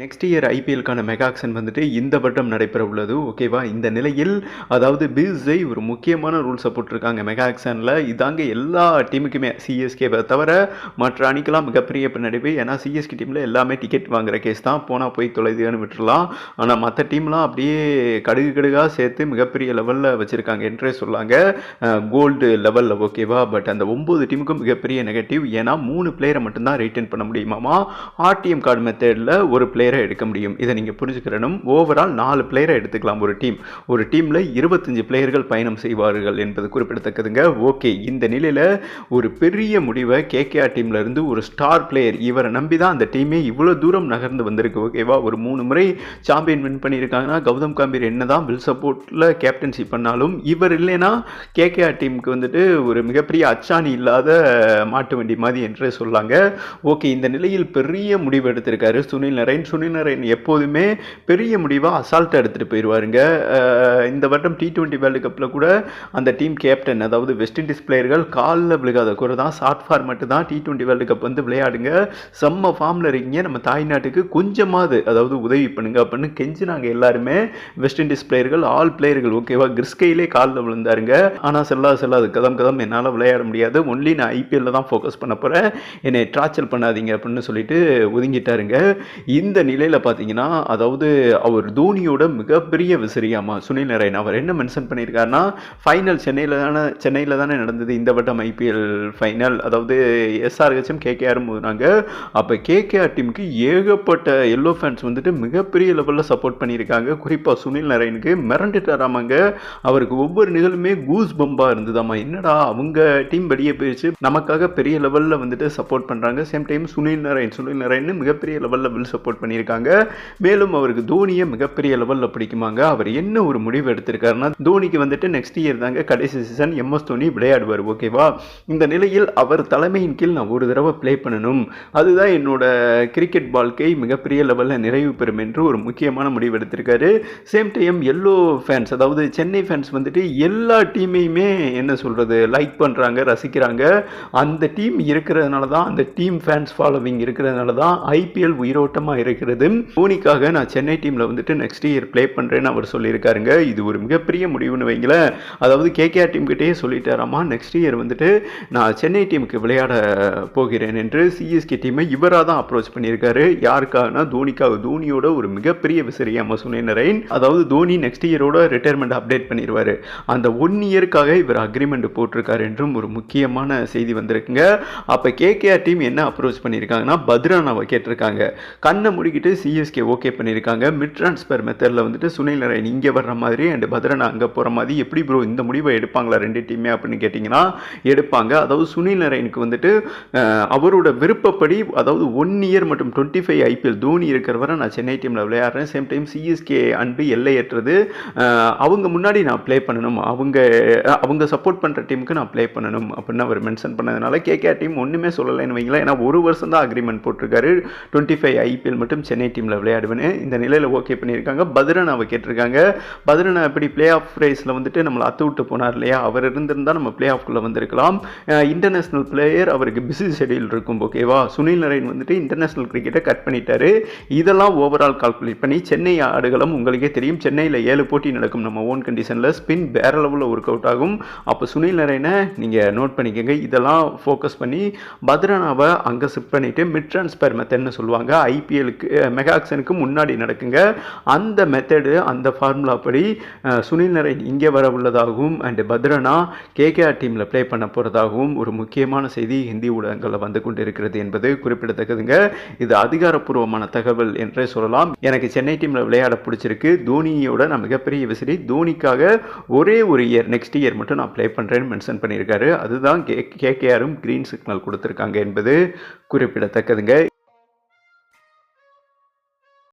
Next year ஐபிஎல்க்கான மெகாக்ஷன் வந்துட்டு இந்த வருடம் நடைபெற உள்ளது. ஓகேவா இந்த நிலையில் அதாவது பிஸ்ஐ ஒரு முக்கியமான ரூல்ஸை போட்டிருக்காங்க மெகாக்ஷனில் இதாங்க எல்லா டீமுக்குமே சிஎஸ்கேவை தவிர மற்ற அணிக்கெல்லாம் மிகப்பெரிய பின்னடைவு ஏன்னா சிஎஸ்கே டீமில் எல்லாமே டிக்கெட் வாங்குற கேஸ் தான். போனால் போய் தொலைதுன்னு விட்டுறலாம். ஆனால் மற்ற டீம்லாம் அப்படியே கடுகு கடுகாக சேர்த்து மிகப்பெரிய லெவலில் வச்சுருக்காங்க என்றே சொல்லாங்க. கோல்டு லெவலில் ஓகேவா பட் அந்த ஒம்பது டீமுக்கும் மிகப்பெரிய நெகட்டிவ் ஏன்னா மூணு பிளேயரை மட்டும்தான் ரிட்டைன் பண்ண முடியுமாமா? ஆர்டிஎம் கார்டு மெத்தடில் ஒரு பிளேயர் எடுக்க முடியும். இதை நீங்கள் புரிஞ்சுக்கிறனும். ஓவரால் நாலு பிளேயரை எடுத்துக்கலாம் ஒரு டீம் ஒரு டீமில் இருபத்தஞ்சு பிளேயர்கள் பயணம் செய்வார்கள் என்பது குறிப்பிடத்தக்கதுங்க. ஓகே இந்த நிலையில் ஒரு பெரிய முடிவை கேகேஆர் டீம்ல இருந்து ஒரு ஸ்டார் பிளேயர் இவரை நம்பி தான் அந்த டீமே இவ்வளோ தூரம் நகர்ந்து வந்திருக்கு. ஓகேவா ஒரு மூணு முறை சாம்பியன் வின் பண்ணியிருக்காங்கன்னா கௌதம் காம்பீர் என்ன தான் வில் சப்போர்ட்டில் கேப்டன்ஷிப் பண்ணாலும் இவர் இல்லைன்னா கேகேஆர் டீமுக்கு வந்துட்டு ஒரு மிகப்பெரிய அச்சாணி இல்லாத மாட்டு வண்டி மாதிரி என்றே சொல்லாங்க. ஓகே இந்த நிலையில் பெரிய முடிவு எடுத்திருக்காரு சுனில் நரேன். சுனில் எப்போதுமே பெரிய முடிவாக அசால்ட்டாக எடுத்துகிட்டு போயிடுவாருங்க இந்த வருடம் டி டுவெண்ட்டி வேர்ல்டு கப்பில் கூட அந்த டீம் கேப்டன் அதாவது வெஸ்ட் இண்டீஸ் பிளேயர்கள் காலில் விழுகாத குறை தான். ஷார்ட் மட்டும் தான் டி டுவெண்ட்டி வேர்ல்டு கப் வந்து விளையாடுங்க. செம்ம ஃபார்மில் இருக்கீங்க. நம்ம தாய்நாட்டுக்கு கொஞ்சமாவது அதாவது உதவி பண்ணுங்க அப்படின்னு கெஞ்சினாங்க எல்லாருமே. வெஸ்ட் இண்டீஸ் பிளேயர்கள் ஆல் பிளேயர்கள் ஓகேவா கிறிஸ்கையிலே காலில் விழுந்தாருங்க. ஆனால் செல்லாது செல்லாது கதம் கதம் என்னால் விளையாட முடியாது. ஒன்லி நான் ஐபிஎல்ல தான் ஃபோக்கஸ் பண்ண போகிறேன் என்னை ட்ராச்சல் பண்ணாதீங்க அப்படின்னு சொல்லிட்டு ஒதுங்கிட்டாருங்க. இந்த நிலையில் பார்த்தீங்கன்னா அதாவது அவர் தோனியோட மிகப்பெரிய விசிறியாமா சுனில் நரேன் அவர் என்ன மென்ஷன் பண்ணியிருக்காருன்னா ஃபைனல் சென்னையில் தானே சென்னையில் தானே நடந்தது இந்த வட்டம் ஐபிஎல் ஃபைனல் அதாவது எஸ்ஆர்ஹெச்எம் கேகேஆரும் போதுனாங்க அப்போ கேகேஆர் டீமுக்கு ஏகப்பட்ட எல்லோ ஃபேன்ஸ் வந்துட்டு மிகப்பெரிய லெவலில் சப்போர்ட் பண்ணியிருக்காங்க குறிப்பாக சுனில் நரேனுக்கு மிரண்டுட்டாராமாங்க அவருக்கு ஒவ்வொரு நிகழ்வுமே கூஸ் பம்பாக இருந்ததாமா என்னடா அவங்க டீம் வெளியே போயிடுச்சு நமக்காக பெரிய லெவலில் வந்துட்டு சப்போர்ட் பண்ணுறாங்க same time Sunil Narine Sunil Narine மிகப்பெரிய லெவலில் சப்போர்ட் பண்ணியிருக்காங்க. மேலும் அவருக்கு தோனியை மிகப்பெரிய லெவலில் பிடிக்குமாங்க. அவர் என்ன ஒரு முடிவு எடுத்திருக்காருன்னா தோனிக்கு வந்துட்டு நெக்ஸ்ட் இயர் தாங்க கடைசி சீசன் எம்எஸ் தோனி விளையாடுவார் ஓகேவா இந்த நிலையில் அவர் தலைமையின் கீழ் நான் ஒரு தடவை ப்ளே பண்ணணும். அதுதான் என்னோட கிரிக்கெட் வாழ்க்கை மிகப்பெரிய லெவலில் நிறைவு பெறும் என்று ஒரு முக்கியமான முடிவு எடுத்திருக்காரு. சேம் டைம் எல்லோ ஃபேன்ஸ் அதாவது சென்னை ஃபேன்ஸ் வந்துட்டு எல்லா டீமையுமே என்ன சொல்கிறது லைக் பண்ணுறாங்க ரசிக்கிறாங்க. அந்த டீம் இருக்கிறதுனால தான் அந்த டீம் ஃபேன்ஸ் ஃபாலோவிங் இருக்கிறதுனால தான் ஐபிஎல் உயிரோட்டமாக இருக்கிறது தோனிக்காக நான் சென்னை டீமில் வந்துட்டு நெக்ஸ்ட் இயர் ப்ளே பண்ணுறேன்னு அவர் சொல்லியிருக்காருங்க. இது ஒரு மிகப்பெரிய முடிவுன்னு வைங்களேன். அதாவது கேகேஆர் டீம் கிட்டேயே சொல்லிட்டாராமா நெக்ஸ்ட் இயர் வந்துட்டு நான் சென்னை டீமுக்கு விளையாட போகிறேன் என்று சிஎஸ்கே டீமை இவராக தான் அப்ரோச் பண்ணியிருக்காரு. யாருக்காகனா தோனிக்காக தோனியோட ஒரு மிகப்பெரிய விசிறியாம சுனில் நரேன் அதாவது தோனி நெக்ஸ்ட் இயரோட ரிட்டையர்மெண்ட் அப்டேட் பண்ணிடுவார் அந்த ஒன் இயருக்காக இவர் அக்ரிமெண்ட் போட்டிருக்காரு என்றும் ஒரு முக்கியமான செய்தி வந்திருக்குங்க. அப்போ கேகேஆர் டீம் என்ன அப்ரோச் பண்ணியிருக்காங்கன்னா பத்ரானாவை கேட்டிருக்காங்க. கண்ணை முடிக்கிட்டு சிஎஸ்கே ஓகே பண்ணியிருக்காங்க. மிட் ட்ரான்ஸ்ஃபர் மெத்தடில் வந்துட்டு சுனில் நரேன் இங்கே வர்ற மாதிரி அண்ட் பத்ரனா அங்கே போகிற மாதிரி எப்படி ப்ரோ இந்த முடிவை எடுப்பாங்களா ரெண்டு டீமே அப்படின்னு கேட்டிங்கன்னா எடுப்பாங்க. அதாவது சுனில் நரேனுக்கு வந்துட்டு அவரோட விருப்பப்படி அதாவது ஒன் இயர் மற்றும் டுவெண்ட்டி ஃபைவ் ஐபிஎல் தோனி இருக்கிற வரை நான் சென்னை டீமில் விளையாடுறேன். சேம் டைம் சிஎஸ்கே அன்பு எல்லையற்றது அவங்க முன்னாடி நான் ப்ளே பண்ணணும். அவங்க அவங்க சப்போர்ட் பண்ணுற டீமுக்கு நான் ப்ளே பண்ணணும் அப்படின்னு அவர் மென்ஷன் பண்ணதுனால கேகே டீம் ஒன்றுமே சொல்லலைன்னு வைங்களேன். ஏன்னா ஒரு வருஷம் தான் அக்ரிமெண்ட் போட்டிருக்காரு டுவெண்ட்டி ஃபைவ் ஐபிஎல் மட்டும் சென்னை டீமில் விளையாடுவேன்னு இந்த நிலையில் ஓகே பண்ணியிருக்காங்க. பத்ரன் அவ கேட்டிருக்காங்க. பத்ரன் அப்படி பிளே ஆஃப் ரேஸில் வந்துட்டு நம்மளை அத்து விட்டு போனார் இல்லையா? அவர் இருந்திருந்தால் நம்ம பிளே ஆஃப்குள்ளே வந்திருக்கலாம். இன்டர்நேஷ்னல் பிளேயர் அவருக்கு பிஸி ஷெடியூல் இருக்கும் ஓகேவா சுனில் நரேன் வந்துட்டு இன்டர்நேஷ்னல் கிரிக்கெட்டை கட் பண்ணிட்டாரு. இதெல்லாம் ஓவரால் கால்குலேட் பண்ணி சென்னை ஆடுகளம் உங்களுக்கே தெரியும். சென்னையில் ஏழு போட்டி நடக்கும் நம்ம ஓன் கண்டிஷனில் ஸ்பின் வேற லெவலில் ஒர்க் அவுட் ஆகும். அப்போ சுனில் நரேனை நீங்கள் நோட் பண்ணிக்கோங்க. இதெல்லாம் ஃபோக்கஸ் பண்ணி பத்ரனாவை அங்கே ஷிஃப்ட் பண்ணிவிட்டு மிட் ட்ரான்ஸ்பர் மெத்தட்னு சொல்லுவாங்க. ஐபிஎலுக்கு மெகாக்சனுக்கு முன்னாடி நடக்குங்க. அந்த மெத்தடு அந்த ஃபார்முலா படி சுனில் நரேன் இங்கே வர உள்ளதாகவும் அண்ட் பத்ரனா கேகேஆர் டீமில் ப்ளே பண்ண போகிறதாகவும் ஒரு முக்கியமான செய்தி ஹிந்தி ஊடகங்களில் வந்து கொண்டு இருக்கிறது என்பது குறிப்பிடத்தக்கதுங்க. இது அதிகாரப்பூர்வமான தகவல் என்றே சொல்லலாம். எனக்கு சென்னை டீமில் விளையாட பிடிச்சிருக்கு. தோனியோட நான் மிகப்பெரிய விசிறி. தோனிக்காக ஒரே ஒரு இயர் நெக்ஸ்ட் இயர் மட்டும் நான் ப்ளே பண்ணுறேன்னு மென்ஷன் பண்ணியிருக்காரு. அதுதான் கே கேகேஆரும் க்ரீன் சிக்னல் கொடுத்துருக்காங்க என்பது குறிப்பிடத்தக்கதுங்க.